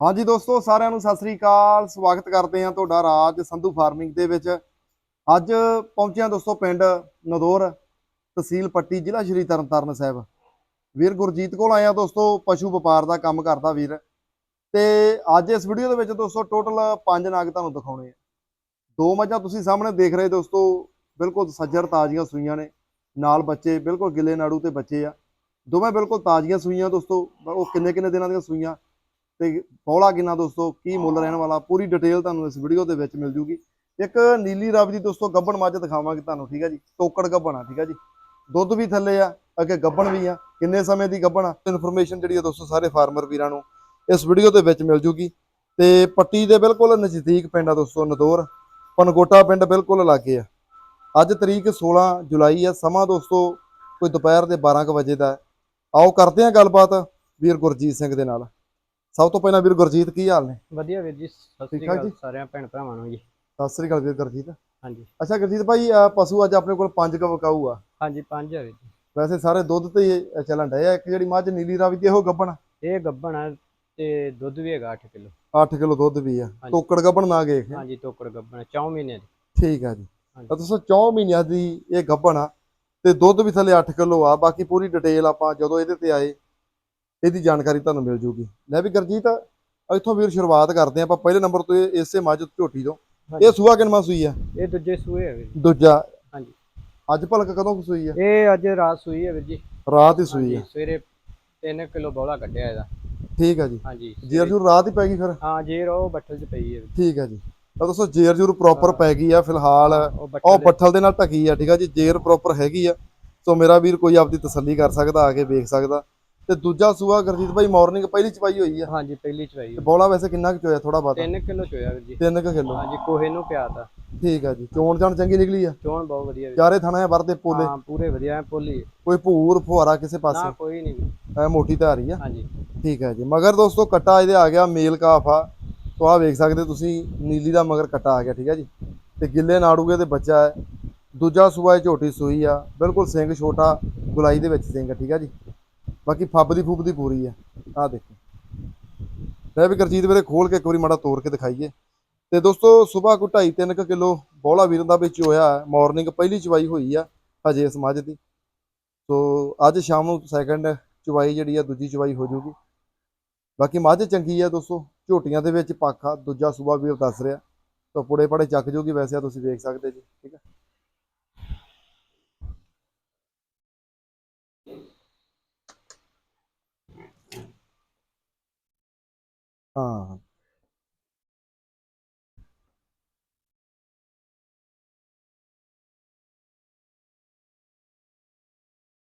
ਹਾਂਜੀ ਦੋਸਤੋ, ਸਾਰਿਆਂ ਨੂੰ ਸਤਿ ਸ੍ਰੀ ਅਕਾਲ। ਸਵਾਗਤ ਕਰਦੇ ਹਾਂ ਤੁਹਾਡਾ ਰਾਜ ਸੰਧੂ ਫਾਰਮਿੰਗ ਦੇ ਵਿੱਚ। ਅੱਜ ਪਹੁੰਚਿਆ ਦੋਸਤੋ ਪਿੰਡ ਨਦੌਰ ਤਹਿਸੀਲ ਪੱਟੀ, ਜ਼ਿਲ੍ਹਾ ਸ਼੍ਰੀ ਤਰਨਤਾਰਨ ਸਾਹਿਬ। ਵੀਰ ਗੁਰਜੀਤ ਕੋਲ ਆਇਆ ਦੋਸਤੋ, ਪਸ਼ੂ ਵਪਾਰ ਦਾ ਕੰਮ ਕਰਦਾ ਵੀਰ। ਤੇ ਅੱਜ ਇਸ ਵੀਡੀਓ ਦੇ ਵਿੱਚ ਦੋਸਤੋ ਟੋਟਲ ਪੰਜ ਨਾਗ ਤੁਹਾਨੂੰ ਦਿਖਾਉਣੇ ਆ। ਦੋ ਮੱਝਾਂ ਤੁਸੀਂ ਸਾਹਮਣੇ ਦੇਖ ਰਹੇ ਦੋਸਤੋ, ਬਿਲਕੁਲ ਸੱਜਰ ਤਾਜ਼ੀਆਂ ਸੂਈਆਂ ਨੇ। ਨਾਲ ਬੱਚੇ, ਬਿਲਕੁਲ ਗਿੱਲੇ ਨਾੜੂ ਤੇ ਬੱਚੇ ਆ। ਦੋਵੇਂ ਬਿਲਕੁਲ ਤਾਜ਼ੀਆਂ ਸੂਈਆਂ ਦੋਸਤੋ, ਉਹ ਕਿੰਨੇ ਕਿੰਨੇ ਦਿਨਾਂ ਦੀਆਂ ਸੂਈਆਂ? ਤੇ ਬੌਲਾ ਕਿੰਨਾ ਦੋਸਤੋ ਕੀ ਮੁੱਲ ਰਹਿਣ ਵਾਲਾ ਪੂਰੀ ਡਿਟੇਲ ਤੁਹਾਨੂੰ ਇਸ ਵੀਡੀਓ ਦੇ ਵਿੱਚ ਮਿਲ ਜੂਗੀ। ਇੱਕ ਨੀਲੀ ਰਾਵੀ ਦੀ ਦੋਸਤੋ ਗੱਬਣ ਮੱਝ ਦਿਖਾਵਾਂਗੇ ਤੁਹਾਨੂੰ ਠੀਕ ਹੈ ਜੀ। ਟੋਕੜ ਗੱਬਣ ਆ ਠੀਕ ਹੈ ਜੀ। ਦੁੱਧ ਵੀ ਥੱਲੇ ਆ ਅੱਗੇ ਗੱਬਣ ਵੀ ਆ। ਕਿੰਨੇ ਸਮੇਂ ਦੀ ਗੱਬਣ ਆ? ਇਨਫੋਰਮੇਸ਼ਨ ਜਿਹੜੀ ਆ ਦੋਸਤੋ ਸਾਰੇ ਫਾਰਮਰ ਵੀਰਾਂ ਨੂੰ ਇਸ ਵੀਡੀਓ ਦੇ ਵਿੱਚ ਮਿਲ ਜੂਗੀ। ਤੇ ਪੱਟੀ ਦੇ ਬਿਲਕੁਲ ਨਜ਼ਦੀਕ ਪਿੰਡ ਆ ਦੋਸਤੋ ਨਦੌਰ। ਪਨਗੋਟਾ ਪਿੰਡ ਬਿਲਕੁਲ ਲਾਗੇ ਆ। ਅੱਜ ਤਰੀਕ 16 ਜੁਲਾਈ ਆ ਸਮਾਂ ਦੋਸਤੋ ਕੋਈ ਦੁਪਹਿਰ ਦੇ 12 ਕੁ ਵਜੇ ਦਾ। ਆਓ ਕਰਦੇ ਹਾਂ ਗੱਲਬਾਤ ਵੀਰ ਗੁਰਜੀਤ ਸਿੰਘ ਦੇ ਨਾਲ। ਸਭ ਤੋਂ ਪਹਿਲਾਂ ਵੀਰ ਗੁਰਜੀਤ ਕੀ ਹਾਲ ਨੇ? ਵਧੀਆ ਵੀਰ ਜੀ ਸਤਿ ਸ੍ਰੀ ਅਕਾਲ? ਸਾਰਿਆਂ ਭੈਣ ਭਰਾਵਾਂ ਨੂੰ ਜੀ। ਸਤਿ ਸ੍ਰੀ ਅਕਾਲ ਵੀਰ ਗੁਰਜੀਤ। ਹਾਂਜੀ। ਅੱਛਾ ਗੁਰਜੀਤ ਭਾਈ ਪਸ਼ੂ ਅੱਜ ਆਪਣੇ ਕੋਲ ਪੰਜ ਕ ਵਕਾਊ ਆ। ਹਾਂਜੀ ਪੰਜ ਆ ਵੀਰ ਜੀ। ਵੈਸੇ ਸਾਰੇ ਦੁੱਧ ਤੇ ਚੱਲਣ ਡਏ ਆ। ਇੱਕ ਜਿਹੜੀ ਮੱਝ ਨੀਲੀ ਰਾਵੀ ਤੇ ਉਹ ਗੱਬਣ? ਇਹ ਗੱਭਣ ਆ ਤੇ ਦੁੱਧ ਵੀ ਹੈਗਾ 8 ਕਿਲੋ। 8 ਕਿਲੋ ਦੁੱਧ ਵੀ ਆ। ਟੋਕੜ ਗੱਬਣ ਨਾ ਗਏ ਹਾਂਜੀ ਟੋਕੜ ਗੱਭਣ 4 ਮਹੀਨੇ ਦੀ। ਠੀਕ ਆ ਜੀ। ਤਾਂ ਦੋਸਤੋ 4 ਮਹੀਨਿਆਂ ਦੀ ਇਹ ਗੱਬਣ ਆ ਤੇ ਦੁੱਧ ਵੀ ਥੱਲੇ 8 ਕਿਲੋ ਆ। ਬਾਕੀ ਪੂਰੀ ਡਿਟੇਲ ਆਪਾਂ ਜਦੋਂ ਇਹਦੇ ਤੇ ਆਏ ਇਹਦੀ ਜਾਣਕਾਰੀ ਤੁਹਾਨੂੰ ਮਿਲ ਜੂਗੀ। ਲੈ ਵੀ ਗੁਰਜੀਤ ਇੱਥੋਂ ਵੀਰ ਸ਼ੁਰੂਆਤ ਕਰਦੇ ਆਪਾਂ। ਪਹਿਲੇ ਨੰਬਰ ਤੋਂ ਇਹ- ਇਸੇ ਮੱਝ ਝੋਟੀ ਤੋਂ। ਇਹ ਸੂਆ ਕਿੰਨਵਾਂ ਸੂਈ ਆ ਇਹ ਦੂਜੇ ਸੂਏ ਆ ਵੀਰ ਜੀ। ਦੂਜਾ। ਹਾਂਜੀ। ਅੱਜ ਭਲਕ ਕਦੋਂ ਕੁ ਸੂਈ ਆ ਇਹ ਅੱਜ ਰਾਤ ਸੂਈ ਹੈ ਵੀਰ ਜੀ। ਰਾਤ ਹੀ ਸੂਈ ਆ ਸਵੇਰੇ 3 ਕਿਲੋ ਬੋਲਾ ਕੱਢਿਆ ਇਹਦਾ। ਠੀਕ ਆ ਜੀ। ਹਾਂਜੀ ਜੇਰ ਜੂਰ ਰਾਤ ਹੀ ਪੈ ਗਈ ਫਿਰ? ਹਾਂ ਜੇਰ ਉਹ ਬੱਠਲ 'ਚ ਪਈ ਹੈ ਵੀਰ ਜੀ। ਠੀਕ ਆ ਜੀ। ਤਾਂ ਦੋਸਤੋ ਜੇਰ ਜੂਰ ਪ੍ਰੋਪਰ ਪੈ ਗਈ ਆ ਫਿਲਹਾਲ। ਉਹ ਉਹ ਬੱਠਲ ਦੇ- ਬੱਠਲ ਦੇ ਨਾਲ ਢਕੀ ਆ ਠੀਕ ਆ ਜੀ? ਜੇਰ ਪ੍ਰੋਪਰ ਹੈਗੀ ਆ। ਸੋ ਮੇਰਾ ਵੀਰ ਕੋਈ ਆਪਦੀ ਤਸੱਲੀ ਕਰ ਸਕਦਾ ਆ ਕੇ ਵੇਖ ਸਕਦਾ। ਤੇ ਦੂਜਾ ਸੂਆ ਗੁਰਜੀਤ ਭਾਈ ਮਾਰਨਿੰਗ ਪਹਿਲੀ ਚਪਾਈ ਹੋਈ ਆ। ਹਾਂਜੀ ਪਹਿਲੀ ਚਵਾਈ ਤੇ ਬੋਲਾ ਵੈਸੇ ਕਿੰਨਾ ਕੁ ਚੋਇਆ ਥੋੜਾ ਬਾਤ 3 ਕਿਲੋ ਚੋਇਆ ਵੀਰ ਜੀ। 3 ਕੁ ਕਿਲੋ। ਹਾਂਜੀ ਕੋਹੇ ਨੂੰ ਪਿਆਤਾ ਠੀਕ ਆ ਜੀ ਚੋਣ ਜਾਣ ਚੰਗੀ ਨਿਕਲੀ ਆ? ਚੋਣ ਬਹੁਤ ਵਧੀਆ ਵੀਰ। ਚਾਰੇ ਥਾਣਾ ਵਰਦੇ ਪੋਲੇ। ਹਾਂ ਪੂਰੇ ਵਧੀਆ ਐ ਪੋਲੀ ਕੋਈ ਭੂਰ ਫੁਹਾਰਾ ਕਿਸੇ ਨਾ ਪਾਸੇ ਕੋਈ ਨਹੀਂ ਐ ਮੋਟੀ ਧਾਰੀ ਆ? ਹਾਂਜੀ। ਠੀਕ ਹੈ ਜੀ ਮਗਰ ਦੋਸਤੋ ਕੱਟਾ ਇਹਦੇ ਆ ਗਿਆ ਮੇਲ ਕਾਫ ਆ। ਤੋ ਆ ਵੇਖ ਸਕਦੇ ਤੁਸੀਂ ਨੀਲੀ ਦਾ ਮਗਰ ਕੱਟਾ ਆ ਗਿਆ ਠੀਕ ਹੈ ਜੀ। ਤੇ ਗਿੱਲੇ ਨਾੜੂਗੇ ਤੇ ਬੱਚਾ ਹੈ ਦੂਜਾ ਸੂਆ ਝੋਟੀ ਸੂਈ ਆ। ਬਿਲਕੁਲ ਸਿੰਘ ਛੋਟਾ ਗੁਲਾਈ ਦੇ ਵਿੱਚ ਸਿੰਘ ਆ ਠੀਕ ਹੈ ਜੀ। ਬਾਕੀ ਫੱਬ ਦੀ ਫੂਬ ਦੀ ਪੂਰੀ ਆ। ਆ ਦੇਖੋ। ਲੈ ਵੀ ਗੁਰਜੀਤ ਵੀਰੇ ਖੋਲ ਕੇ ਇੱਕ ਵਾਰੀ ਮਾੜਾ ਤੋੜ ਕੇ ਦਿਖਾਈਏ। ਤੇ ਦੋਸਤੋ, ਸਵੇਰ ਕੋ 2.5 3 ਕਿਲੋ ਬੋਲਾ ਵੀਰ ਦਾ ਵਿੱਚ ਹੋਇਆ ਮਾਰਨਿੰਗ ਪਹਿਲੀ ਚਵਾਈ ਹੋਈ ਆ ਹਜੇ ਇਸ ਮੱਝ ਦੀ। ਸੋ ਅੱਜ ਸ਼ਾਮ ਨੂੰ ਸੈਕੰਡ ਚਵਾਈ ਜਿਹੜੀ ਆ, ਦੂਜੀ ਚਵਾਈ ਹੋ ਜਾਊਗੀ ਬਾਕੀ ਮੱਝ ਚੰਗੀ ਆ ਦੋਸਤੋ। ਝੋਟੀਆਂ ਦੇ ਵਿੱਚ ਪਾਖਾ, ਦੂਜਾ ਸੂਬਾ ਵੀਰ ਦੱਸ ਰਿਹਾ। ਤਾਂ ਪੁੜੇ ਪੜੇ ਚੱਕ ਜੂਗੀ ਵੈਸੇ ਆ, ਤੁਸੀਂ ਵੇਖ ਸਕਦੇ ਜੀ। ਠੀਕ ਹੈ ਹਾਂ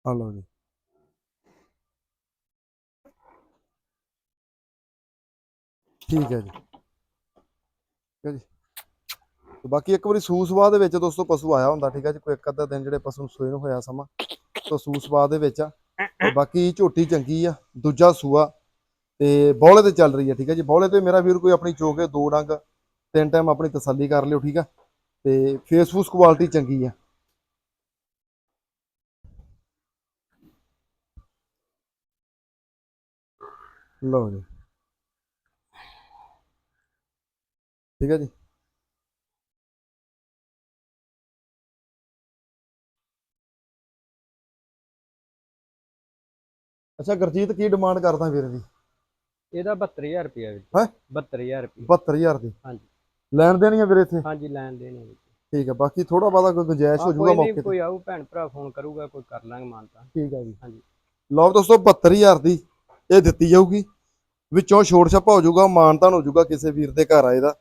ਆ ਲਓ ਜੀ। ਠੀਕ ਹੈ ਜੀ। ਠੀਕ ਹੈ ਜੀ। ਤੇ ਬਾਕੀ ਇੱਕ ਵਾਰੀ ਸੂਸਵਾ ਦੇ ਵਿੱਚ ਦੋਸਤੋ ਪਸ਼ੂ ਆਇਆ ਹੁੰਦਾ, ਠੀਕ ਹੈ ਜੀ। ਕੋਈ ਇੱਕ ਅੱਧਾ ਦਿਨ ਜਿਹੜੇ ਪਸ਼ੂ ਨੂੰ ਸੂਏ ਨੂੰ ਹੋਇਆ ਸਮਾਂ, ਤਾਂ ਸੂਸਵਾ ਦੇ ਵਿੱਚ ਆ। ਤੇ ਬਾਕੀ ਝੋਟੀ ਚੰਗੀ ਆ, ਦੂਜਾ ਸੂਆ ਤੇ ਬੌਲੇ ਤੇ ਚੱਲ ਰਹੀ ਹੈ, ਠੀਕ ਹੈ ਜੀ। ਬੌਲੇ ਤੇ ਮੇਰਾ ਵੀਰ ਕੋਈ ਆਪਣੀ ਚੋਕੇ ਦੋ ਡੰਗ, ਤਿੰਨ ਟਾਈਮ ਆਪਣੀ ਤਸੱਲੀ ਕਰ ਲਿਓ, ਠੀਕ ਆ ਤੇ ਫੇਸਬੁੱਕ ਕੁਆਲਿਟੀ ਚੰਗੀ ਆ ਲਓ ਜੀ। ਠੀਕ ਹੈ ਜੀ। ਅੱਛਾ, ਗੁਰਜੀਤ ਕੀ ਡਿਮਾਂਡ ਕਰਦਾ ਵੀਰ ਦੀ? ਇਹਦਾ 72000 ਰੁਪਇਆ ਵੀਰ ਹੈਂ? 72000 ਰੁਪਇਆ। 72000 ਦੀ? ਹਾਂਜੀ। ਲੈਣ ਦੇਣੀ ਆ ਵੀਰ ਇੱਥੇ? ਹਾਂਜੀ ਲੈਣ ਦੇਣੇ ਜੀ। ਠੀਕ ਹੈ ਬਾਕੀ ਥੋੜਾ ਬਾਦਾ ਕੋਈ ਗੁੰਜਾਇਸ਼ ਹੋ ਹਾਂ, ਜਾਊਗਾ ਕੋਈ ਮੌਕੇ ਨਹੀਂ ਤੇ। ਕੋਈ ਆਊ ਭੈਣ ਭਰਾ ਫੋਨ ਕਰੂਗਾ ਕੋਈ ਕਰ ਲਾਂਗੇ ਮਾਨਤਾ। ਠੀਕ ਹੈ ਜੀ। ਹਾਂਜੀ। ਲਓ ਦੋਸਤੋ 72000 ਦੀ ਇਹ ਦਿੱਤੀ ਜਾਊਗੀ। ਵਿੱਚੋਂ ਛੋੜ ਛਾਪਾ ਹੋ ਜਾਊਗਾ ਮਾਨਤਾਨ ਹੋ ਜਾਊਗਾ ਕਿਸੇ ਵੀਰ ਦੇ ਘਰ ਆਏ ਦਾ।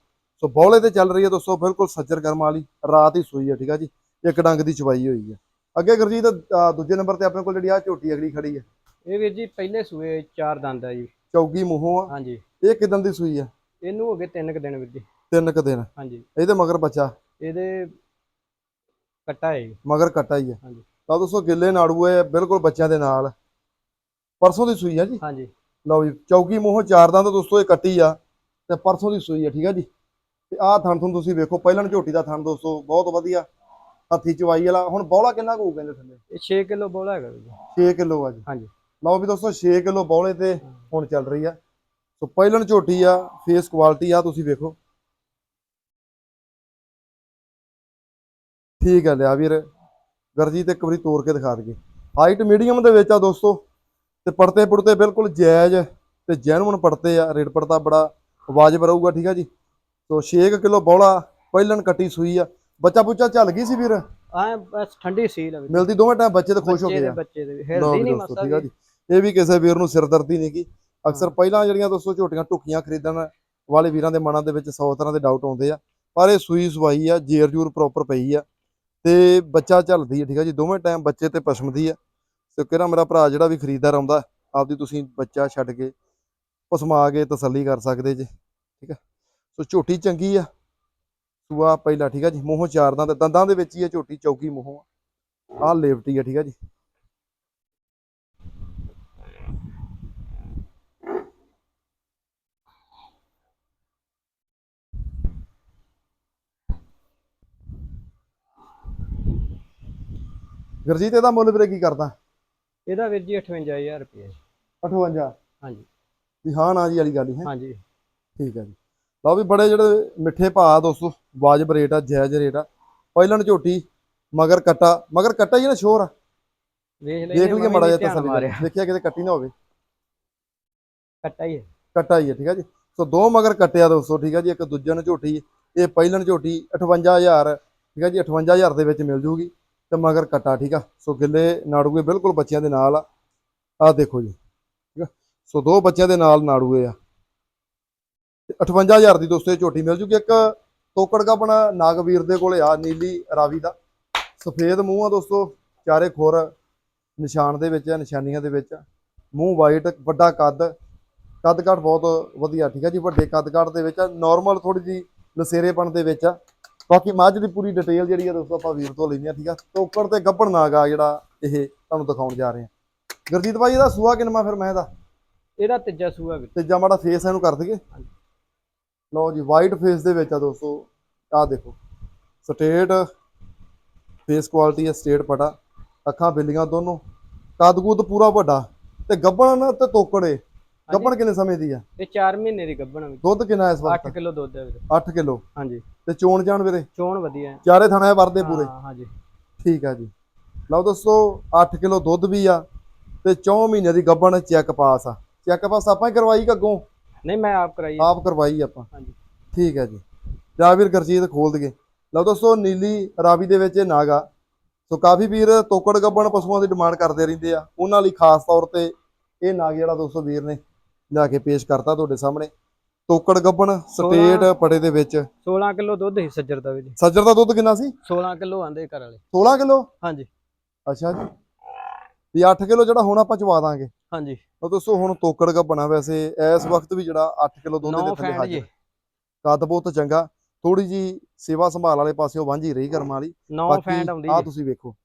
ਸੋ ਬੌਲੇ ਤੇ ਚੱਲ ਰਹੀ ਹੈ ਦੋਸਤੋ ਬਿਲਕੁਲ ਸੱਜਰ ਕਰਮ ਵਾਲੀ ਰਾਤ ਹੀ ਸੂਈ ਹੈ ਠੀਕ ਹੈ ਜੀ। ਇੱਕ ਡੰਗ ਦੀ ਚਵਾਈ ਹੋਈ ਹੈ ਅੱਗੇ ਗੁਰਜੀਤ ਅਹ, ਦੂਜੇ ਨੰਬਰ ਤੇ ਆਪਣੇ ਕੋਲ ਜਿਹੜੀ ਆ ਝੋਟੀ ਅਗਲੀ ਖੜੀ ਹੈ ਇਹ ਵੀਰ ਜੀ ਪਹਿਲੇ ਸੂਏ ਚਾਰ ਦੰਦ ਆ ਜੀ। ਚੌਗੀ ਮੂੰਹੋਂ ਆ। ਹਾਂਜੀ। ਇਹ ਕਿਦਾਂ ਦੀ ਸੂਈ ਆ? ਇਹਨੂੰ ਹੋ ਗਏ ਤਿੰਨ ਕੁ ਦਿਨ ਵੀਰ ਜੀ। ਕ ਦਿਨ। ਹਾਂਜੀ। ਇਹਦੇ ਮਗਰ ਬੱਚਾ ਇਹਦੇ ਕੱਟਾ ਹੈ। ਮਗਰ ਕੱਟਾ ਹੀ ਆ। ਹਾਂਜੀ। ਤਾਂ ਦੋਸਤੋ ਗਿੱਲੇ ਨਾੜੂ ਹੈ ਬਿਲਕੁਲ ਬੱਚਿਆਂ ਦੇ ਨਾਲ। ਪਰਸੋਂ ਦੀ ਸੂਈ ਆ ਜੀ। ਹਾਂਜੀ। ਲਓ ਜੀ ਚੌਕੀ ਮੂੰਹੋਂ ਚਾਰ ਦੰਦ ਦੋਸਤੋ ਇਹ ਕੱਟੀ ਆ ਤੇ ਪਰਸੋਂ ਦੀ ਸੂਈ ਆ ਠੀਕ ਆ ਜੀ। ਤੇ ਆਹ ਥਣ ਤੁਹਾਨੂੰ ਤੁਸੀਂ ਵੇਖੋ ਪਹਿਲਾਂ ਝੋਟੀ ਦਾ ਥਣ ਦੋਸਤੋ ਬਹੁਤ ਵਧੀਆ। ਹੱਥੀ ਚਵਾਈ ਵਾਲਾ ਹੁਣ ਬੌਲਾ ਕਿੰਨਾ ਕੁ ਕਹਿੰਦੇ ਥੱਲੇ? ਇਹ 6 ਕਿਲੋ ਬੋਲਾ ਹੈਗਾ ਜੀ। 6 ਕਿਲੋ ਆ ਜੀ। ਹਾਂਜੀ। ਲਓ ਵੀ ਦੋਸਤੋ 6 ਕਿਲੋ ਬੌਲੇ ਤੇ ਹੁਣ ਚੱਲ ਰਹੀ ਆ। ਸੋ ਪਹਿਲਣ ਝੋਟੀ ਆ ਫੇਸ ਕੁਆਲਿਟੀ ਆ ਤੁਸੀਂ ਵੇਖੋ। ਠੀਕ ਹੈ ਲਿਆ ਵੀਰ। ਗਰਜੀਤ ਇੱਕ ਵਾਰੀ ਤੋੜ ਕੇ ਦਿਖਾ ਦਈਏ। ਹਾਈਟ ਮੀਡੀਅਮ ਦੇ ਵਿੱਚ ਆ ਦੋਸਤੋ ਤੇ ਪੜਤੇ ਪੁੜਤੇ ਬਿਲਕੁਲ ਜਾਇਜ਼ ਤੇ ਜੈਨੂਨ ਪੜਤੇ ਆ। ਰੇਟ ਪੜਤਾ ਬੜਾ ਵਾਜਬ ਰਹੂਗਾ ਠੀਕ ਆ ਜੀ? ਸੋ 6 ਕਿਲੋ ਬੌਲਾ ਪਹਿਲਣ ਕੱਟੀ ਸੂਈ ਆ। ਬੱਚਾ ਬੁੱਚਾ ਚੱਲ ਗਈ ਸੀ ਵੀਰ? ਆ ਬਸ ਠੰਡੀ ਆ ਵੀਰ ਮਿਲਦੀ ਦੋਵੇਂ ਟਾਈਮ ਬੱਚੇ ਤੇ ਖੁਸ਼ ਹੋ ਬੱਚੇ ਗਏ ਦੇ ਆ। ਬੱਚੇ ਦੇ ਹਿਲਦੀ ਵੀ ਨਹੀਂ ਮਸਾ ਠੀਕ ਆ ਜੀ। ਇਹ ਵੀ ਕਿਸੇ ਵੀਰ ਨੂੰ ਸਿਰਦਰਦੀ ਨਹੀਂ ਗੀ। ਅਕਸਰ ਪਹਿਲਾਂ ਜਿਹੜੀਆਂ ਦੋਸਤੋ ਝੋਟੀਆਂ ਟੁਕੀਆਂ ਖਰੀਦਣ ਵਾਲੇ ਵੀਰਾਂ ਦੇ ਮਨਾਂ ਦੇ ਵਿੱਚ 100 ਤਰ੍ਹਾਂ ਦੇ ਡਾਊਟ ਆਉਂਦੇ ਆ। ਪਰ ਇਹ ਸੂਈ ਸਵਾਈ ਆ ਜੇਰ ਜੂਰ ਪ੍ਰੋਪਰ ਪਈ ਆ। ਤੇ ਬੱਚਾ ਝੱਲਦੀ ਆ ਠੀਕ ਆ ਜੀ। ਦੋਵੇਂ ਟਾਈਮ ਬੱਚੇ ਤੇ ਪਸ਼ਮਦੀ ਆ। ਤੇ ਕਿਹੜਾ ਮੇਰਾ ਭਰਾ ਜਿਹੜਾ ਵੀ ਖਰੀਦਦਾਰ ਆਉਂਦਾ ਆਪਦੀ ਤੁਸੀਂ ਬੱਚਾ ਛੱਡ ਕੇ ਪਸਮਾ ਕੇ ਤਸੱਲੀ ਕਰ ਸਕਦੇ ਜੇ ਠੀਕ ਆ। ਸੋ ਝੋਟੀ ਚੰਗੀ ਆ। ਸੂਆ ਪਹਿਲਾ ਠੀਕ ਆ ਜੀ। ਮੂੰਹੋਂ ਚਾਰ ਦੰਦ ਦੰਦਾਂ ਦੇ ਵਿੱਚ ਹੀ ਆ ਝੋਟੀ ਚੌਕੀ ਮੂੰਹੋਂ। ਆ ਲੇਵਟੀ ਆ ਠੀਕ ਆ ਜੀ। ਗੁਰਜੀਤ ਇਹਦਾ ਮੁੱਲ ਵੀਰੇ ਕੀ ਕਰਦਾ? ਇਹਦਾ ਵੀਰ ਜੀ 58000 ਰੁਪਏ 58 ਹਾਂਜੀ। ਜੀ ਹਾਂ ਨਾ ਜੀ ਵਾਲੀ ਗੱਲ ਹੀ ਹਾਂਜੀ। ਠੀਕ ਹੈ ਜੀ। ਲਓ ਵੀ ਬੜੇ ਜਿਹੜੇ ਮਿੱਠੇ ਭਾਅ ਦੋਸਤੋ ਵਾਜਬ ਰੇਟ ਆ ਜਾਇਜ਼ ਰੇਟ ਆ। ਪਹਿਲਣ ਝੋਟੀ ਮਗਰ ਕੱਟਾ। ਮਗਰ ਕੱਟਾ ਹੀ ਨਾ ਸ਼ੋਰ ਆ। ਵੇਖ ਦੇਖ ਲਈਏ ਮੜਾ ਜਿਹਾ ਤਸੱਲੀ ਦੇਖਿਆ ਕਿਤੇ ਕੱਟੀ ਨਾ ਹੋਵੇ। ਕੱਟਾ ਹੀ ਹੈ। ਕੱਟਾ ਹੀ ਹੈ ਠੀਕ ਹੈ ਜੀ। ਸੋ ਦੋ ਮਗਰ ਕੱਟਿਆ ਦੋਸਤੋ ਠੀਕ ਹੈ ਜੀ। ਇੱਕ ਦੂਜੇ ਨੂੰ ਝੋਟੀ ਇਹ ਪਹਿਲਣ ਝੋਟੀ 58000 ਠੀਕ ਹੈ ਜੀ 58000 ਦੇ ਵਿੱਚ ਮਿਲ ਜੂਗੀ। ਤੇ ਮਗਰ ਕੱਟਾ, ਠੀਕ ਆ? ਸੋ ਗਿੱਲੇ ਨਾੜੂਏ ਬਿਲਕੁਲ ਬੱਚਿਆਂ ਦੇ ਨਾਲ ਆ। ਆਹ ਦੇਖੋ ਜੀ, ਠੀਕ ਆ? ਸੋ ਦੋ ਬੱਚਿਆਂ ਦੇ ਨਾਲ ਨਾੜੂਏ ਆ। ਤੇ 58000 ਦੀ ਦੋਸਤੋ ਇਹ ਝੋਟੀ ਮਿਲ ਜੂਗੀ ਇੱਕ ਤੋਕੜ ਆਪਣਾ ਨਾਗਵੀਰ ਦੇ ਕੋਲੇ ਆ, ਨੀਲੀ ਰਾਵੀ ਦਾ। ਸਫੇਦ ਮੂੰਹ ਆ ਦੋਸਤੋ, ਚਾਰੇ ਖੁਰ ਨਿਸ਼ਾਨ ਦੇ ਵਿੱਚ ਆ, ਨਿਸ਼ਾਨੀਆਂ ਦੇ ਵਿੱਚ ਮੂੰਹ ਵਾਈਟ ਵੱਡਾ ਕੱਦ ਕੱਦ ਕਾਠ ਬਹੁਤ ਵਧੀਆ, ਠੀਕ ਆ ਜੀ? ਵੱਡੇ ਕੱਦ ਕਾਠ ਦੇ ਵਿੱਚ ਆ। ਨਾਰਮਲ ਥੋੜੀ ਜੀ ਲਸੇਰੇਪਣ ਦੇ ਵਿੱਚ ਆ। ਬਾਕੀ ਮੱਝ ਦੀ ਪੂਰੀ ਡਿਟੇਲ ਜਿਹੜੀ ਆ ਦੋਸਤੋ ਆਪਾਂ ਵੀਰ ਤੋਂ ਲੈਣੀ ਆ ਠੀਕ ਆ? ਟੋਕਰ ਤੇ ਨਾਗ ਆ ਜਿਹੜਾ ਇਹ ਤੁਹਾਨੂੰ ਦਿਖਾਉਣ ਜਾ ਰਹੇ ਆ। ਗੁਰਜੀਤ ਭਾਈ ਇਹਦਾ ਸੂਆ ਕਿੰਨਾ ਫਿਰ ਮੈਂ ਦਾ ਇਹਦਾ ਤੀਜਾ ਸੂਆ ਵੀਰ। ਤੀਜਾ ਮਾੜਾ ਫੇਸ ਇਹਨੂੰ ਕਰ ਦਈਏ। ਲਓ ਜੀ ਵਾਈਟ ਫੇਸ ਦੇ ਵਿੱਚ ਆ ਦੋਸਤੋ ਆਹ ਦੇਖੋ। ਸਟੇਟ ਫੇਸ ਕੁਆਲਿਟੀ ਹੈ ਸਟੇਟ ਪਟਾ। ਅੱਖਾਂ ਬਿੱਲੀਆਂ ਦੋਨੋਂ। ਕੱਦ ਕੁੱਦ ਪੂਰਾ ਵੱਡਾ। ਤੇ ਗੱਬਣ ਤੇ ਤੋਕੜੇ। ਗੱਬਣ ਕਿੰਨੇ ਸਮੇਂ ਦੀ ਆ? ਇਹ 4 ਮਹੀਨੇ ਦੀ ਗੱਭਣ ਵੀਰ ਦੁੱਧ ਕਿੰਨਾ ਇਸ 8 ਵਕਤ ਕਿਲੋ ਦੁੱਧ ਹੈ ਵੀਰ। 8 ਕਿਲੋ? ਹਾਂਜੀ। ਤੇ ਚੋਣ ਜਾਣ ਵੀਰੇ? ਚੋਣ ਵਧੀਆ ਹੈ। ਚਾਰੇ ਥਾਣੇ ਵਰਦੇ ਪੂਰੇ? ਹਾਂਜੀ। ਠੀਕ ਆ ਜੀ। ਲਓ ਦੋਸਤੋ 8 ਕਿਲੋ ਦੁੱਧ ਵੀ ਆ ਤੇ 4 ਮਹੀਨੇ ਦੀ ਗੱਬਣ ਚੈੱਕ ਪਾਸ ਆ। ਚੈੱਕ ਪਾਸ ਆਪਾਂ ਹੀ ਕਰਵਾਈ ਕਿ ਅੱਗੋਂ? ਨਹੀਂ ਮੈਂ ਆਪ ਕਰਾਈ। ਆਪ ਕਰਵਾਈ ਆਪਾਂ। ਹਾਂਜੀ। ਠੀਕ ਹੈ ਜੀ। ਜਾ ਵੀਰ ਗਰਜੀਤ ਖੋਲ ਦਈਏ। ਲਓ ਦੋਸਤੋ ਨੀਲੀ ਰਾਵੀ ਦੇ ਵਿੱਚ ਇਹ ਨਾਗਾ ਸੋ ਕਾਫੀ ਵੀਰ ਤੋਕੜ ਗੱਬਣ ਪਸ਼ੂਆਂ ਦੀ ਡਿਮਾਂਡ ਕਰਦੇ ਰਹਿੰਦੇ ਆ। ਉਹਨਾਂ ਲਈ ਖਾਸ ਤੌਰ ਤੇ ਇਹ ਨਾਗ ਜਿਹੜਾ ਦੋਸਤੋ ਵੀਰ ਨੇ ਲਿਆ ਕੇ ਪੇਸ਼ ਕਰਤਾ ਤੁਹਾਡੇ ਸਾਹਮਣੇ। ਤੋਕੜ ਗੱਬਣ ਸਟੇਟ ਪੜੇ ਦੇ ਵਿੱਚ। 16 ਕਿਲੋ ਦੁੱਧ ਹੀ ਸੱਜਰ ਦਾ ਜੀ। ਸੱਜਰ ਦਾ ਦੁੱਧ ਕਿੰਨਾ ਸੀ? 16 ਕਿਲੋ ਆਂਦੇ ਘਰ ਵਾਲੇ। 16 ਕਿਲੋ? ਹਾਂਜੀ। ਅੱਛਾ ਜੀ। ਵੀ 8 ਕਿਲੋ ਜਿਹੜਾ ਹੁਣ ਆਪਾਂ ਚਵਾ ਦਾਂਗੇ। ਹਾਂਜੀ। ਉਹ ਦੋਸਤੋ ਹੁਣ ਤੋਕੜ ਗੱਬਣਾ ਵੈਸੇ ਇਸ ਵਕਤ ਵੀ ਜਿਹੜਾ 8 ਕਿਲੋ ਦੁੱਧ ਦੇ ਥੱਲੇ ਹਾਜ਼ਰ ਕੱਦ ਬਹੁਤ ਚੰਗਾ। ਥੋੜੀ ਜੀ ਸੇਵਾ ਸੰਭਾਲ ਵਾਲੇ ਪਾਸਿਓਂ ਵਾਂਝੀ ਰਹੀ ਕਰਮ ਵਾਲੀ। ਬਾਕੀ ਆ ਤੁਸੀਂ ਵੇਖੋ।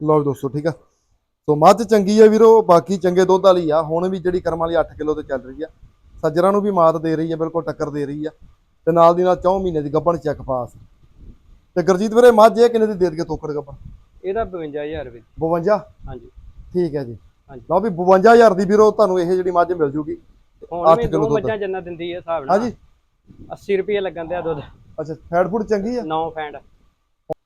ਲਓ ਦੋਸਤੋ ਠੀਕ ਆ। ਸੋ ਮੱਝ ਚੰਗੀ ਆ ਵੀਰੋ ਬਾਕੀ ਚੰਗੇ ਦੁੱਧ ਵਾਲੀ ਆ। ਹੁਣ ਵੀ ਜਿਹੜੀ ਕਰਮ ਵਾਲੀ 8 ਕਿਲੋ ਤੇ ਚੱਲ ਰਹੀ ਆ। ਸੱਜਰਾਂ ਨੂੰ ਵੀ ਮਾਤ ਦੇ ਰਹੀ ਆ ਬਿਲਕੁਲ ਟੱਕਰ ਦੇ ਰਹੀ ਆ। ਤੇ ਨਾਲ ਦੀ ਨਾਲ 4 ਮਹੀਨੇ ਦੀ ਗੱਭਣ ਚੈੱਕ ਪਾਸ ਤੇ ਗੁਰਜੀਤ ਵੀਰੇ ਮੱਝ ਇਹ ਕਿੰਨੇ ਦੀ ਦੇ ਦਈਏ ਤੋਕੜ ਗੱਭਣ? ਇਹਦਾ 52000 ਵੀਰ 52 ਹਾਂਜੀ। ਠੀਕ ਹੈ ਜੀ। ਹਾਂਜੀ। ਲਓ ਵੀ 52000 ਦੀ ਵੀਰੋ ਤੁਹਾਨੂੰ ਇਹ ਜਿਹੜੀ ਮੱਝ ਮਿਲ ਜੂਗੀ। ਹੁਣ ਅੱਠ ਵੀ ਕਿਲੋ ਦੋ ਦੁੱਧ। ਮੱਝਾਂ ਜੰਨਾ ਦਿੰਦੀ ਹੈ ਹਿਸਾਬ ਨਾਲ। ਹਾਂਜੀ। 80 ਰੁਪਏ ਲੱਗਣ ਦਿਆ ਦੁੱਧ। ਅੱਛਾ ਫੈਟ ਫੂਡ ਚੰਗੀ ਆ? ਨੌ ਫੈਂਡ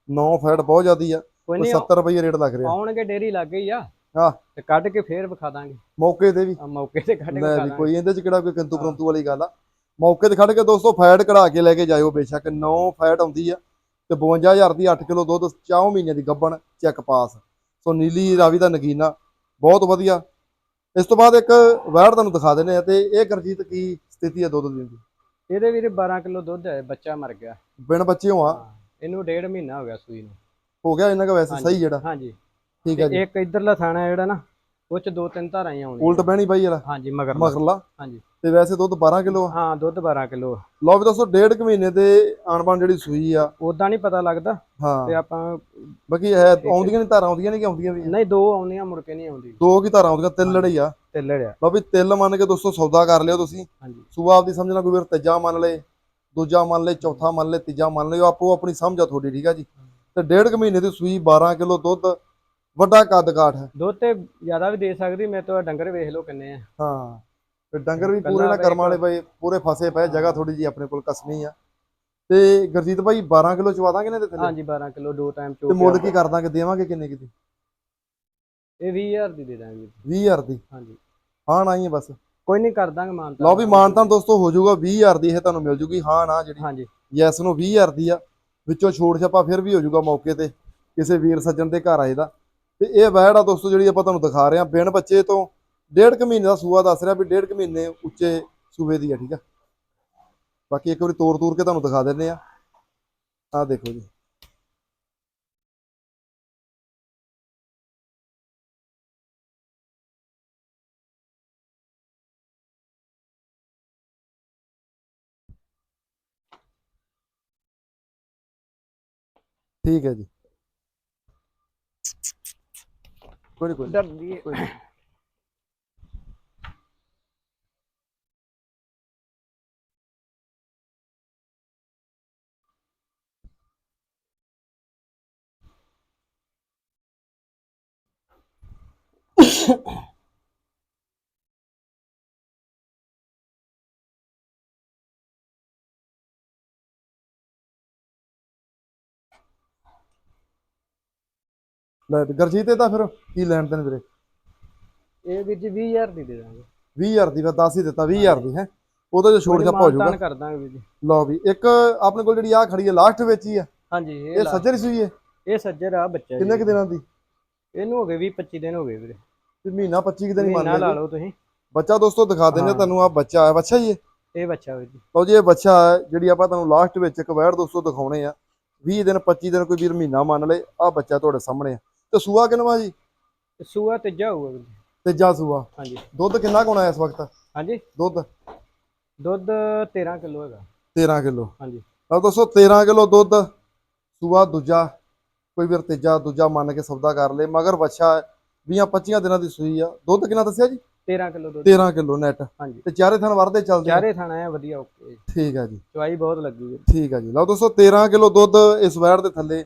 9 ਫੈਟ ਬਹੁਤ ਜ਼ਿਆਦੀ ਆ। ਕੋਈ ਨਹੀਂ 70 ਰੁਪਏ ਰੇਟ ਲੱਗ ਰਿਹਾ। ਆਉਣਗੇ ਡੇਰੀ ਲੱਗ ਗਈ ਆ। ਹਾਂ। ਤੇ ਕੱਢ ਕੇ ਫੇਰ ਵਿਖਾ ਦਾਂਗੇ। ਮੌਕੇ ਤੇ ਵੀ। ਆ ਮੌਕੇ ਤੇ ਕੱਢ ਕੇ ਵਿਖਾ ਦਾਂਗੇ। ਕੋਈ ਇਹਦੇ ਚ ਕਿਹੜਾ ਕੋਈ ਕਿੰਤੂ ਪਰੰਤੂ ਵਾਲੀ ਗੱਲ ਆ। ਮੌਕੇ ਤੇ ਖੜ ਕੇ ਦੋਸਤੋ ਫੈਟ ਕਢਾ ਕੇ ਲੈ ਕੇ ਜਾਇਓ ਬੇਸ਼ੱਕ। 9 ਫੈਟ ਆਉਂਦੀ ਆ ਤੇ 52000 ਦੀ 8 ਕਿਲੋ ਦੁੱਧ 4 ਮਹੀਨੇ ਦੀ ਗੱਬਣ ਚੈੱਕ ਪਾਸ। ਸੋ ਨੀਲੀ ਰਾਵੀ ਦਾ ਨਗੀਨਾ ਬਹੁਤ ਵਧੀਆ। ਇਸ ਤੋਂ ਬਾਅਦ ਇੱਕ ਵੈੜ ਤੁਹਾਨੂੰ ਦਿਖਾ ਦਿੰਦੇ ਆ ਤੇ ਇਹ ਗਰਜੀਤ ਕੀ ਸਥਿਤੀ ਹੈ ਦੁੱਧ ਦੀ? ਇਹਦੇ ਵੀਰੇ 12 ਕਿਲੋ ਦੁੱਧ ਹੈ ਬੱਚਾ ਮਰ ਗਿਆ। ਬਿਨ ਬੱਚੇ ਹੋਆ। ਹਾਂ, ਇਹਨੂੰ ਡੇਢ ਮਹੀਨਾ ਹੋ ਗਿਆ ਸੂਈ ਨੂੰ। ਹੋ ਗਿਆ ਇਹਨਾਂ ਦਾ ਵੈਸੇ। ਸਹੀ ਜਿਹੜਾ। ਹਾਂਜੀ। ਠੀਕ ਹੈ ਜੀ। ਤੇ ਇੱਕ ਇਧਰਲਾ ਥਾਣਾ ਜਿਹੜਾ ਨਾ ਉਹ ਚ ਦੋ ਤਿੰਨ ਧਾਰਾਂ ਹੀ ਆਉਣੀਆਂ ਉਲਟ ਬਹਿਣੀ ਬਾਈ ਵਾਲਾ ਹਾਂਜੀ ਮਗਰ ਮਗਰਲਾ। ਹਾਂਜੀ। ਤੇ ਵੈਸੇ ਦੁੱਧ 12 ਕਿਲੋ ਹਾਂ ਦੁੱਧ 12 ਕਿਲੋ ਲਓ ਵੀ ਦੋਸਤੋ ਡੇਢ ਕੁ ਮਹੀਨੇ ਤੇ ਆਣਬਣ ਜਿਹੜੀ ਸੂਈ ਆ। ਉਦਾਂ ਨਹੀਂ ਪਤਾ ਲੱਗਦਾ। ਤੇ ਹਾਂ ਆਪਾਂ ਬਾਕੀ ਹੈ ਆਉਂਦੀਆਂ ਨਹੀਂ ਧਾਰਾਂ ਆਉਂਦੀਆਂ ਨਹੀਂ ਕਿ ਆਉਂਦੀਆਂ ਵੀ? ਨਹੀਂ ਦੋ ਆਉਂਦੀਆਂ ਮੁੜ ਕੇ ਨਹੀਂ ਆਉਂਦੀ ਦੋ ਕੀ ਧਾਰਾਂ ਆਉਂਦੀਆਂ ਤਿੰਨ ਲੜੇ ਆ। ਤੇ ਲੜਿਆ ਲਓ ਵੀ ਤਿੰਨ ਮੰਨ ਕੇ ਦੋਸਤੋ ਸੌਦਾ ਕਰ ਲਿਓ ਤੁਸੀਂ। ਹਾਂਜੀ। ਸੂਆ ਆਪਦੀ ਸਮਝਣਾ ਕੋਈ ਵੀਰ ਤੀਜਾ ਮੰਨ ਲਏ ਦੂਜਾ ਮੰਨ ਲਏ ਚੌਥਾ ਮੰਨ ਲਏ ਤੀਜਾ ਮੰਨ ਲਏ ਆਪੋ ਆਪਣੀ ਸਮਝ ਆ ਤੁਹਾਡੀ ਠੀਕ ਆ ਜੀ। ਤੇ ਡੇਢ ਕੁ ਮਹੀਨੇ ਦੀ ਸੂਈ 12 ਕਿਲੋ ਦੁੱਧ ਵੱਡਾ ਕੱਦ ਕਾਠ ਹੈ। ਦੁੱਧ ਤੇ ਜ਼ਿਆਦਾ ਵੀ ਦੇ ਸਕਦੀ ਮੇਰੇ ਤੋਂ ਡੰਗਰ ਵੇਖ ਲਓ ਕਿੰਨੇ ਆ। ਹਾਂ ਤੇ ਡੰਗਰ ਵੀ ਪੂਰੇ ਨਾ ਕਰਮ ਵਾਲੇ ਬਈ ਪੂਰੇ ਫਸੇ ਪਏ ਜਗ੍ਹਾ ਥੋੜੀ ਜੀ ਆਪਣੇ ਕੋਲ ਕਸਮੀ ਆ। ਤੇ ਗੁਰਜੀਤ ਭਾਈ 12 ਕਿਲੋ ਚਵਾ ਦਾਂਗੇ ਨੇ ਤੇ ਥੱਲੇ? ਹਾਂਜੀ 12 ਕਿਲੋ ਦੋ ਟਾਈਮ ਤੇ ਮੁੱਲ ਕੀ ਕਰ ਦਾਂਗੇ ਦੇਵਾਂਗੇ ਕਿੰਨੇ ਕਿਤੇ ਇਹ 20000 ਦੀ ਦੇ ਦਾਂਗੇ। 20000 ਦੀ? ਹਾਂਜੀ। ਹਾਂ ਨਾ ਹੀ ਹੈ ਬਸ। ਕੋਈ ਨਹੀਂ ਕਰ ਦਾਂਗੇ ਮਾਨਤਾ ਲਓ ਵੀ ਮਾਨਤਾਂ ਦੋਸਤੋ ਹੋ ਜਾਊਗਾ 20000 ਦੀ ਇਹ ਤੁਹਾਨੂੰ ਮਿਲ ਜੂਗੀ। ਹਾਂ ਨਾ ਜਿਹੜੀ ਹਾਂਜੀ। ਯੈਸ ਨੂੰ 20000 ਦੀ ਆ। ਵਿੱਚੋਂ ਛੋੜ ਛਾਪਾ ਫਿਰ ਵੀ ਹੋ ਜਾਊਗਾ ਮੌਕੇ ਤੇ, ਕਿਸੇ ਵੀਰ ਸੱਜਣ ਦੇ ਘਰ ਆਏ ਦਾ। ਤੇ ਇਹ ਵੈੜ ਆ ਦੋਸਤੋ ਜਿਹੜੀ ਆਪਾਂ ਤੁਹਾਨੂੰ ਦਿਖਾ ਰਹੇ ਹਾਂ, ਬਿਨ ਬੱਚੇ ਤੋਂ ਡੇਢ ਕੁ ਮਹੀਨੇ ਦਾ ਸੂਆ ਦੱਸ ਰਿਹਾ ਵੀ ਡੇਢ ਕੁ ਮਹੀਨੇ ਉੱਚੇ ਸੂਬੇ ਦੀ ਆ, ਠੀਕ ਆ? ਬਾਕੀ ਇੱਕ ਵਾਰੀ ਤੋੜ ਤੂਰ ਕੇ ਤੁਹਾਨੂੰ ਦਿਖਾ ਦਿੰਦੇ ਆ ਆਹ ਦੇਖੋ ਜੀ। ਠੀਕ ਹੈ ਜੀ ਕੋਈ ਨੀ, ਕੋਈ ਨੀ। ਡਰਦੀ ਕੋਈ ਨੀ। ਲੈ ਤੇ ਗਰਜੀਤ ਇਹ ਤਾਂ ਫਿਰ ਕੀ ਲੈਣ ਦੇਣ ਵੀਰੇ? ਇਹ ਵੀਰ ਜੀ 20000 ਦੀ ਦੇ ਦਾਂਗੇ। 20000 ਦੀ ਫਿਰ 10 ਹੀ ਦਿੱਤਾ 20000 ਦੀ ਹੈ? ਉਹਦਾ ਜੋ ਛੋੜ ਛਾਪਾ ਹੋ ਜਾਊਗਾ। ਕਰ ਦਾਂਗੇ ਵੀਰ ਜੀ। ਲਓ ਵੀ ਇੱਕ ਆਪਣੇ ਕੋਲ ਜਿਹੜੀ ਆ ਖੜੀ ਹੈ ਲਾਸਟ ਵਿੱਚ ਹੀ ਆ ਹਾਂਜੀ ਇਹ ਸੱਜਰ ਸੂਈ ਹੈ ਇਹ? ਸੱਜਰ ਆ ਬੱਚਾ ਕਿੰਨੇ ਕੁ ਦਿਨਾਂ ਦੀ? ਇਹਨੂੰ ਹੋ ਗਏ 20 25 ਦਿਨ ਹੋ ਗਏ ਵੀਰੇ। ਤੇ ਮਹੀਨਾ 25 ਕੁ ਦਿਨ ਹੀ ਮੰਨ ਮਹੀਨਾ ਲਾ ਲਓ ਤੁਸੀਂ। ਬੱਚਾ ਦੋਸਤੋ ਦਿਖਾ ਦਿੰਦੇ। ਤੁਹਾਨੂੰ ਆ ਬੱਚਾ ਹੈ ਬੱਚਾ ਹੀ ਹੈ ਇਹ ਬੱਚਾ ਵੀਰ ਜੀ। ਲਓ ਜੀ ਇਹ ਬੱਚਾ ਹੈ ਜਿਹੜੀ ਆਪਾਂ ਤੁਹਾਨੂੰ ਲਾਸਟ ਵਿੱਚ ਇੱਕ ਵੈੜ ਦੋਸਤੋ ਦਿਖਾਉਣੇ ਆ। 20 ਦਿਨ 25 ਦਿਨ ਕੋਈ ਵੀਰ ਮਹੀਨਾ ਮੰਨ ਲਏ ਆ ਬੱਚਾ ਤੁਹਾਡੇ ਸਾਹਮਣੇ ਆ। ਤੇ ਸੂਆ ਕਿਨਵਾ ਜੀ? ਤੇ ਸੂਆ ਤੀਜਾ ਹੋਊਗਾ ਵੀਰ ਜੀ। ਤੀਜਾ ਸੂਆ। ਹਾਂਜੀ। ਦੁੱਧ ਕਿੰਨਾ ਕੋਣਾ ਇਸ ਵਕਤ? ਹਾਂਜੀ। ਦੁੱਧ? ਦੁੱਧ 13 ਕਿਲੋ ਹੈਗਾ। 13 ਕਿਲੋ। ਹਾਂਜੀ। ਲਓ ਦੋਸਤੋ 13 ਕਿਲੋ ਦੁੱਧ ਸੂਆ ਦੂਜਾ ਕੋਈ ਵੀਰ ਤੀਜਾ ਦੂਜਾ ਮੰਨ ਕੇ ਸੌਦਾ ਕਰ ਲੇ ਮਗਰ ਬੱਚਾ 20 25 ਦਿਨਾਂ ਦੀ ਸੂਈ ਆ। ਦੁੱਧ ਕਿੰਨਾ ਦੱਸਿਆ ਜੀ? 13 ਕਿਲੋ ਦੁੱਧ। 13 ਕਿਲੋ ਨੈਟ ਹਾਂਜੀ। ਤੇ ਚਾਰੇ ਥਣ ਵਰਦੇ ਚੱਲਦੇ ਚਾਰੇ ਥਾਣਾ ਆ ਵਧੀਆ ਓਕੇ। ਠੀਕ ਆ ਜੀ। ਚਵਾਈ ਬਹੁਤ ਲੱਗੀ ਵੀਰ। ਠੀਕ ਆ ਜੀ। ਲਓ ਦੋਸਤੋ 13 ਕਿਲੋ ਦੁੱਧ ਇਸ ਵੈੜ ਦੇ ਥੱਲੇ।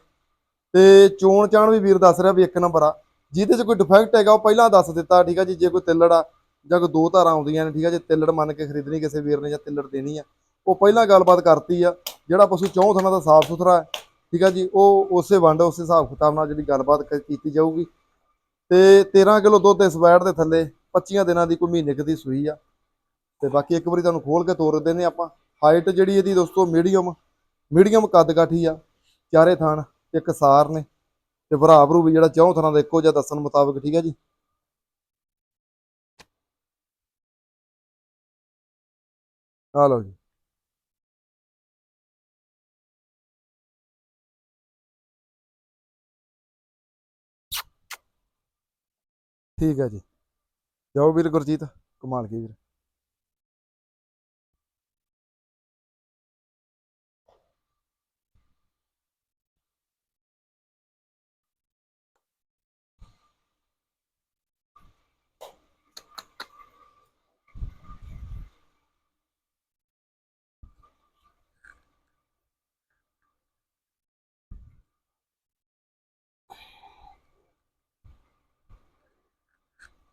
ਤੇ ਚੋਣ ਚਾਣ ਵੀ ਵੀਰ ਦੱਸ ਰਿਹਾ ਵੀ ਇੱਕ ਨੰਬਰ ਆ। ਜਿਹਦੇ 'ਚ ਕੋਈ ਡਿਫੈਕਟ ਹੈਗਾ, ਉਹ ਪਹਿਲਾਂ ਦੱਸ ਦਿੱਤਾ, ਠੀਕ ਆ ਜੀ, ਜੇ ਕੋਈ ਤਿੱਲੜ ਆ ਜਾਂ ਕੋਈ ਦੋ ਧਾਰਾਂ ਆਉਂਦੀਆਂ ਨੇ, ਠੀਕ ਆ, ਜੇ ਤਿੱਲੜ ਮੰਨ ਕੇ ਖਰੀਦਣੀ ਕਿਸੇ ਵੀਰ ਨੇ ਜਾਂ ਤਿੱਲੜ ਦੇਣੀ ਆ, ਉਹ ਪਹਿਲਾਂ ਗੱਲਬਾਤ ਕਰਤੀ ਆ। ਜਿਹੜਾ ਪਸ਼ੂ ਚੌਂ ਥਣਾ ਦਾ ਸਾਫ਼ ਸੁਥਰਾ ਹੈ, ਠੀਕ ਆ ਜੀ, ਉਹ ਉਸੇ ਵੰਡ, ਉਸੇ ਹਿਸਾਬ ਕਿਤਾਬ ਨਾਲ ਜਿਹੜੀ ਗੱਲਬਾਤ ਕ- ਕੀਤੀ ਜਾਊਗੀ। ਤੇ 13 ਕਿਲੋ ਦੁੱਧ ਇਸ ਵੈਟ ਦੇ ਥੱਲੇ 25 ਦਿਨਾਂ ਦੀ ਕੋਈ ਮਹੀਨੇ ਦੀ ਸੂਈ ਆ। ਤੇ ਬਾਕੀ ਇੱਕ ਵਾਰੀ ਤੁਹਾਨੂੰ ਖੋਲ ਕੇ ਤੋਰ ਦਿੰਦੇ ਹਾਂ ਆਪਾਂ। ਹਾਈਟ ਜਿਹੜੀ ਇਹਦੀ ਦੋਸਤੋ, ਮੀਡੀਅਮ ਮੀਡੀਅਮ ਕੱਦ ਕਾਠੀ ਆ, ਚਾਰੇ ਥਾਣ ਇੱਕ ਸਾਰ ਨੇ ਤੇ ਭਰਾ ਭਰੂ ਵੀ ਜਿਹੜਾ ਚੌਂ ਥਾਂ ਦਾ ਇੱਕੋ ਜਿਹਾ ਦੱਸਣ ਮੁਤਾਬਕ, ਠੀਕ ਹੈ ਜੀ? ਆ ਲਓ ਜੀ। ਠੀਕ ਹੈ ਜੀ। ਜਾਓ ਵੀਰ ਗੁਰਜੀਤ, ਕਮਾਲ ਕੀ ਵੀਰ।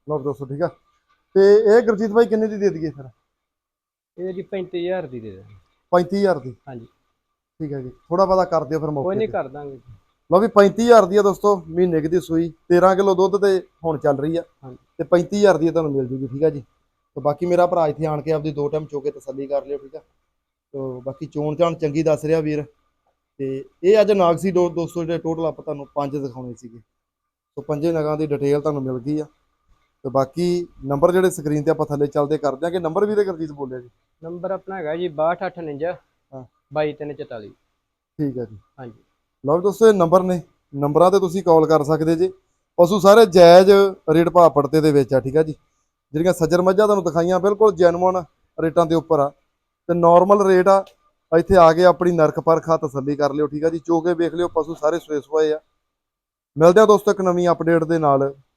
ਲਓ ਦੋਸਤੋ ਠੀਕ ਆ। ਤੇ ਇਹ ਗੁਰਜੀਤ ਭਾਈ ਕਿੰਨੇ ਦੀ ਦੇ ਦਈਏ ਫਿਰ? ਇਹ ਜੀ 35000 ਦੀ ਦੇ ਦਾਂਗੇ 35000 ਦੀ? ਹਾਂਜੀ। ਠੀਕ ਹੈ ਜੀ। ਥੋੜਾ ਬਹੁਤਾ ਕਰ ਦਿਓ ਫਿਰ ਕੋਈ ਮੌਕੇ ਨਹੀਂ ਤੇ। ਕਰ ਦਾਂਗੇ ਜੀ। ਲਓ ਵੀ 35000 ਦੀ ਆ ਦੋਸਤੋ ਮਹੀਨੇ ਕੁ ਦੀ ਸੂਈ। 13 ਕਿਲੋ ਦੁੱਧ ਤੇ ਹੁਣ ਚੱਲ ਰਹੀ ਆ। ਹਾਂਜੀ। ਤੇ 35000 ਦੀ ਇਹ ਤੁਹਾਨੂੰ ਮਿਲ ਜੂਗੀ ਠੀਕ ਆ ਜੀ। ਤੇ ਬਾਕੀ ਮੇਰਾ ਭਰਾ ਇੱਥੇ ਆਣ ਕੇ ਆਪਦੀ ਦੋ ਟਾਈਮ ਚੋਕੇ ਤਸੱਲੀ ਕਰ ਲਿਓ ਠੀਕ ਆ। ਤੋ ਬਾਕੀ ਚੋਣ ਚਾਣ ਚੰਗੀ ਦੱਸ ਰਿਹਾ ਵੀਰ। ਤੇ ਇਹ ਅੱਜ ਨਾਗਸੀ ਦੋ 200 ਜਿਹੜੇ ਟੋਟਲ ਆਪਾਂ ਤੁਹਾਨੂੰ ਪੰਜ ਦਿਖਾਉਣੇ ਸੀਗੇ। ਸੋ ਪੰਜੇ ਨਗਾਂ ਦੀ ਡਿਟੇਲ ਤੁਹਾਨੂੰ ਮਿਲ ਗਈ ਆ। ਤੇ ਬਾਕੀ ਨੰਬਰ ਜਿਹੜੇ ਸਕਰੀਨ ਤੇ ਆਪਾਂ ਥੱਲੇ ਚੱਲਦੇ ਕਰ ਦਿਆਂਗੇ ਨੰਬਰ ਵੀ ਤੇ ਗੁਰਜੀਤ ਬੋਲਿਆ ਜੀ? ਨੰਬਰ ਆਪਣਾ ਹੈਗਾ ਜੀ 6259 ਹਾਂ। 22344 ਠੀਕ ਹੈ ਜੀ। ਹਾਂਜੀ। ਲਓ ਦੋਸਤੋ ਇਹ ਨੰਬਰ ਨੇ। ਨੰਬਰਾਂ ਤੇ ਤੁਸੀਂ ਕਾਲ ਕਰ ਸਕਦੇ ਜੀ। ਪਸ਼ੂ ਸਾਰੇ ਜਾਇਜ਼ ਰੇਟ ਭਾਅ ਪੜਤੇ ਦੇ ਵਿੱਚ ਆ ਠੀਕ ਆ ਜੀ। ਜਿਹੜੀਆਂ ਸੱਜਰ ਮੱਝਾਂ ਤੁਹਾਨੂੰ ਦਿਖਾਈਆਂ ਬਿਲਕੁਲ ਜੈਨੂਅਨ ਰੇਟਾਂ ਦੇ ਉੱਪਰ ਆ। ਤੇ ਨਾਰਮਲ ਰੇਟ ਆ ਇੱਥੇ ਆ ਕੇ ਆਪਣੀ ਨਰਕ ਪਰਖਾ ਤਸੱਲੀ ਕਰ ਲਿਓ ਠੀਕ ਆ ਜੀ। ਚੋਗੇ ਵੇਖ ਲਿਓ ਪਸ਼ੂ ਸਾਰੇ ਸੋਏ ਸੋਏ ਆ। ਮਿਲਦੇ ਆ ਦੋਸਤੋ ਇੱਕ ਨਵੀਂ ਅਪਡੇਟ ਦੇ ਨਾਲ।